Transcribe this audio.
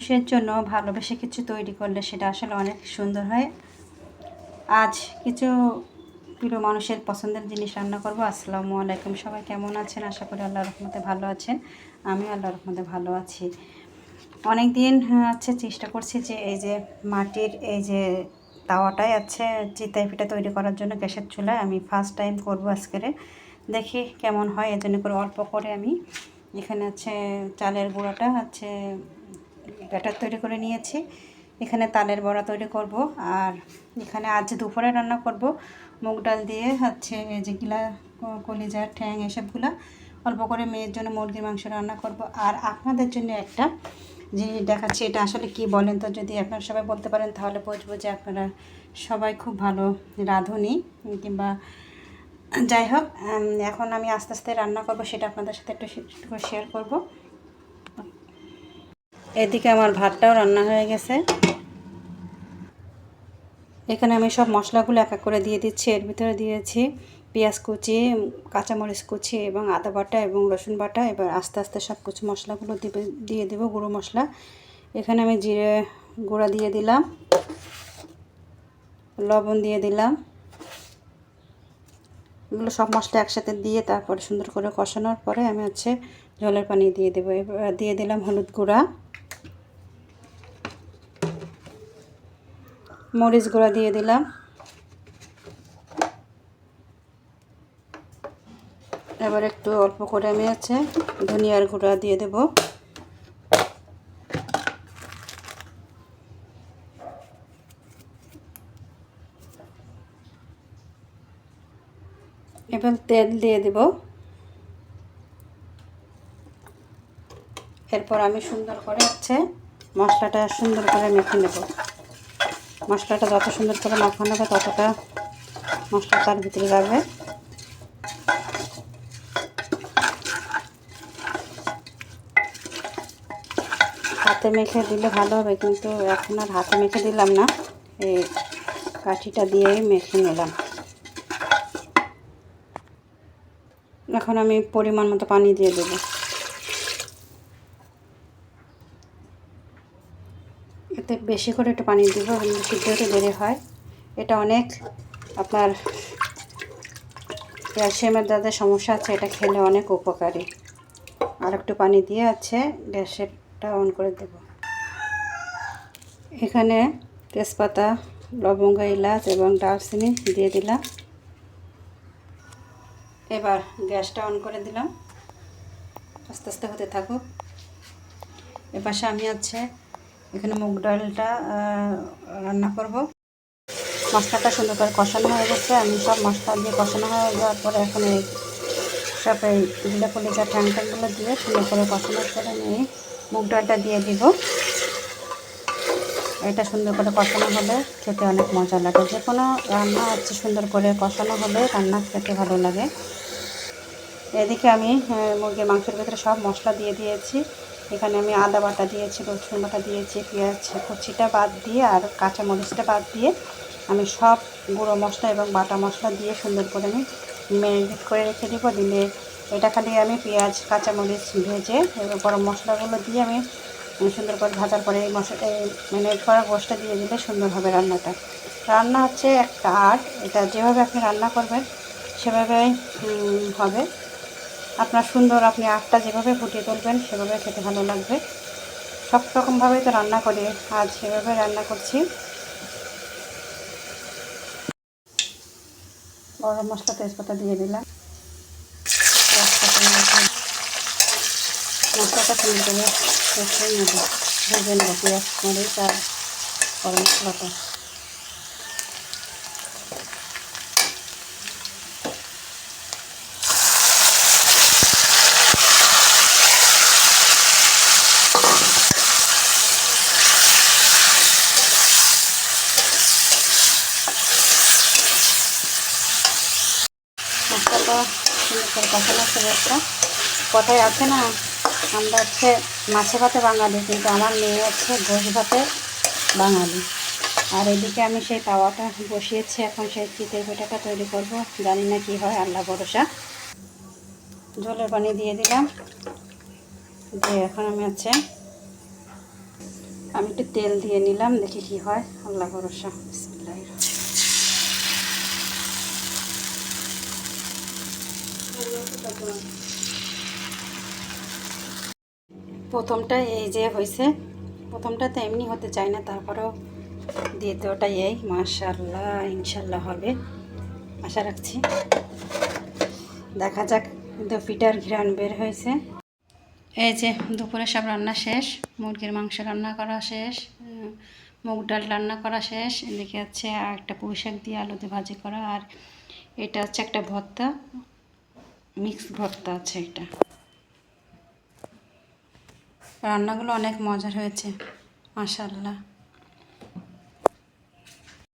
মানুষের জন্য ভালোবেসে কিছু তৈরি করলে সেটা আসলে অনেক সুন্দর হয়। আজ কিছু প্রিয় মানুষের পছন্দের জিনিস রান্না করব। আসসালামু আলাইকুম। সবাই কেমন আছেন? আশা করি আল্লাহ রহমতে ভালো আছেন। আমি আল্লাহ রহমতে ভালো আছি। অনেক দিন আছে চেষ্টা করছি যে এই যে মাটির এই যে তাওয়াটাই আছে চিতাই পিঠা তৈরি করার জন্য গ্যাসের চুলায় আমি ফার্স্ট টাইম করব আজকেরে। দেখি কেমন হয় এর জন্য করে অল্প করে আমি এখানে আছে চালের গুঁড়োটা হচ্ছে ব্যাটার তৈরি করে নিয়েছি। এখানে তালের বড়া তৈরি করব আর এখানে আজ দুপুরে রান্না করব। মুগ ডাল দিয়ে হচ্ছে যে গিলা, কলিজা, ঠ্যাং এসবগুলা অল্প করে মেয়ের জন্য মুরগির মাংস রান্না করব। আর আপনাদের জন্য একটা জিনিস দেখাচ্ছি, এটা আসলে কি বলেন তো যদি আপনারা সবাই বলতে পারেন তাহলে বুঝব যে আপনারা সবাই খুব ভালো রাঁধুনি কিংবা যাই হোক এখন আমি আস্তে আস্তে রান্না করব, সেটা আপনাদের সাথে একটু শেয়ার করব। এদিকে আমার ভাতটাও রান্না হয়ে গেছে। এখানে আমি সব মশলাগুলো এক এক করে দিয়ে দিচ্ছি। এর ভিতরে দিয়েছি পেঁয়াজ কুচি, কাঁচামরিচ কুচি এবং আদা বাটা এবং রসুন বাটা। এবার আস্তে আস্তে সব কিছু মশলাগুলো দিবে, দিয়ে দেবো গুঁড়ো মশলা। এখানে আমি জিরে গুঁড়া দিয়ে দিলাম। লবণ দিয়ে দিলাম। এগুলো সব মশলা একসাথে দিয়ে তারপরে সুন্দর করে কষানোর পরে আমি হচ্ছে জলের পানি দিয়ে দেবো। এবার দিয়ে দিলাম হলুদ গুঁড়া। মরিচ গুঁড়া দিয়ে দিলাম। এবার একটু অল্প করে আমি আছে ধনিয়ার গুঁড়া দিয়ে দেব। এবার তেল দিয়ে দেব। এরপর আমি সুন্দর করে হচ্ছে মশলাটা সুন্দর করে মেখে নেব। মশলাটা যত সুন্দর করে মাখানো হবে ততটা মশলা তার ভিতরে যাবে। হাতে মেখে দিলে ভালো হবে, কিন্তু এখন আর হাতে মেখে দিলাম না। এই কাঠিটা দিয়েই মেখে নিলাম। এখন আমি পরিমাণ মতো পানি দিয়ে দেবো। বেশি করে একটু পানি দিব সিদ্ধ হতে দেরি হয়। এটা অনেক আপনার ক্যালসিয়ামের যাদের সমস্যা আছে, এটা খেলে অনেক উপকারী। আর একটু পানি দিয়ে আছে, গ্যাসেরটা অন করে দেব। এখানে তেজপাতা, লবঙ্গ, এলাচ এবং দারচিনি দিয়ে দিলাম। এবার গ্যাসটা অন করে দিলাম। আস্তে আস্তে হতে থাকুক। এপাশে আমি আছে এখানে মুগ ডালটা রান্না করব। মশলাটা সুন্দর করে কষানো হয়ে গেছে। আমি সব মশলা দিয়ে কষানো হয়ে যাওয়ার পরে এখন এই সব এই জিলা কলিজা ঠ্যাং ট্যাংগুলো দিয়ে সুন্দর করে কষানোর পরে আমি মুগ ডালটা দিয়ে দিব। এটা সুন্দর করে কষানো হলে খেতে অনেক মজা লাগে। যে কোনো রান্না হচ্ছে সুন্দর করে কষানো হলে রান্না খেতে ভালো লাগে। এদিকে আমি মুরগির মাংসের ভিতরে সব মশলা দিয়ে দিয়েছি। এখানে আমি আদা বাটা দিয়েছি, রসুন বাটা দিয়েছি, পেঁয়াজ, কুচিটা বাদ দিয়ে আর কাঁচা মরিচটা বাদ দিয়ে আমি সব গুঁড়ো মশলা এবং বাটা মশলা দিয়ে সুন্দর করে আমি ম্যারিনেট করে রেখে দেব। দিলে এটা খালি আমি পেঁয়াজ, কাঁচামরিচ ভেজে গরম মশলাগুলো দিয়ে আমি সুন্দর করে ভাজার পরে এই মশলা ম্যারিনেট করা গোষ্ঠটা দিয়ে দিলে সুন্দর হবে রান্নাটা। রান্না হচ্ছে একটা আর্ট। এটা যেভাবে আপনি রান্না করবেন সেভাবে হবে। আপনার সুন্দর আপনি আটটা যেভাবে ফুটিয়ে তুলবেন, সেভাবে খেতে ভালো লাগবে। সব রকমভাবেই তো রান্না করি, আজ সেভাবে রান্না করছি। গরম মশলা তেজপাতা দিয়ে দিলাম। মশলাটা সুন্দর ভেজে নেব, পেঁয়াজ, মরিচ আর গরম মশলাটা। কথায় আছে না? আমরা হচ্ছে মাছে ভাতে বাঙালি, কিন্তু আমার মেয়ে হচ্ছে গোস ভাতে বাঙালি। আর এদিকে আমি সেই তাওয়াটা বসিয়েছি, এখন সেই চিতের পিঠাটা তৈরি করব। জানি না কি হয়, আল্লাহ ভরসা। জলের পানি দিয়ে দিলাম। দিয়ে এখন আমি হচ্ছে, আমি একটু তেল দিয়ে নিলাম, দেখি কি হয়, আল্লাহ ভরসা। প্রথমটা এই যে হয়েছে। প্রথমটা তো এমনি হতে চায় না, তারপরেও দ্বিতীয়টা এই। মাশাল্লাহ ইনশাল্লাহ হবে। আশা রাখছি। দেখা যাক, কিন্তু পিঠার ঘিরান বের হয়েছে। এই যে, দুপুরে সব রান্না শেষ, মুরগির মাংস রান্না করা শেষ মুগ ডাল রান্না করা শেষ। এদিকে হচ্ছে একটা পুঁই শাক দিয়ে আলুতে ভাজি করা, আর এটা হচ্ছে একটা ভর্তা। মিক্স ভর্তা আছে এটা রান্নাগুলো অনেক মজার হয়েছে মাশাল্লাহ